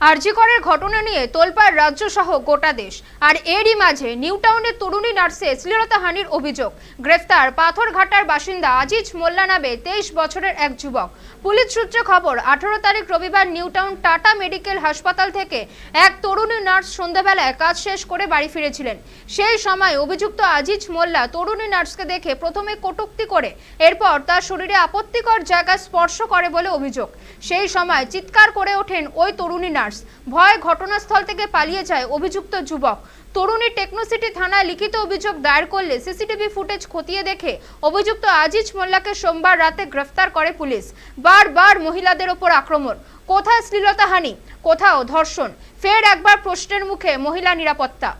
আরজিকরের ঘটনা নিয়ে তোলপাড় রাজ্য সহ গোটা দেশ। আর এরই মাঝে নিউ টাউনের তরুণী নার্সে শ্লীলতাহানির অভিযোগ। গ্রেফতার পাথরঘাটার বাসিন্দা আজিজ মোল্লা নামে তেইশ বছরের এক যুবক। পুলিশ সূত্রে খবর, আঠারো তারিখ রবিবার নিউ টাউন টাটা মেডিকেল হাসপাতাল থেকে এক তরুণী নার্স সন্ধ্যাবেলায় কাজ শেষ করে বাড়ি ফিরেছিলেন। সেই সময় অভিযুক্ত আজিজ মোল্লা তরুণী নার্সকে দেখে প্রথমে কটূক্তি করে, এরপর তার শরীরে আপত্তিকর জায়গায় স্পর্শ করে বলে অভিযোগ। সেই সময় চিৎকার করে ওঠেন ওই তরুণী নার্স। ভয় ঘটনাস্থল থেকে পালিয়ে যায় অভিযুক্ত যুবক। তরুণী টেকনোসিটি থানায় লিখিত অভিযোগ দায়ের করলে সিসিটিভি ফুটেজ খতিয়ে দেখে অভিযুক্ত আজিজ মোল্লাকে সোমবার রাতে গ্রেফতার করে পুলিশ। বারবার মহিলাদের ওপর আক্রমণ। কোথায় শ্লীলতাহানি কোথাও ধর্ষণ। ফের একবার প্রশ্নের মুখে মহিলা নিরাপত্তা।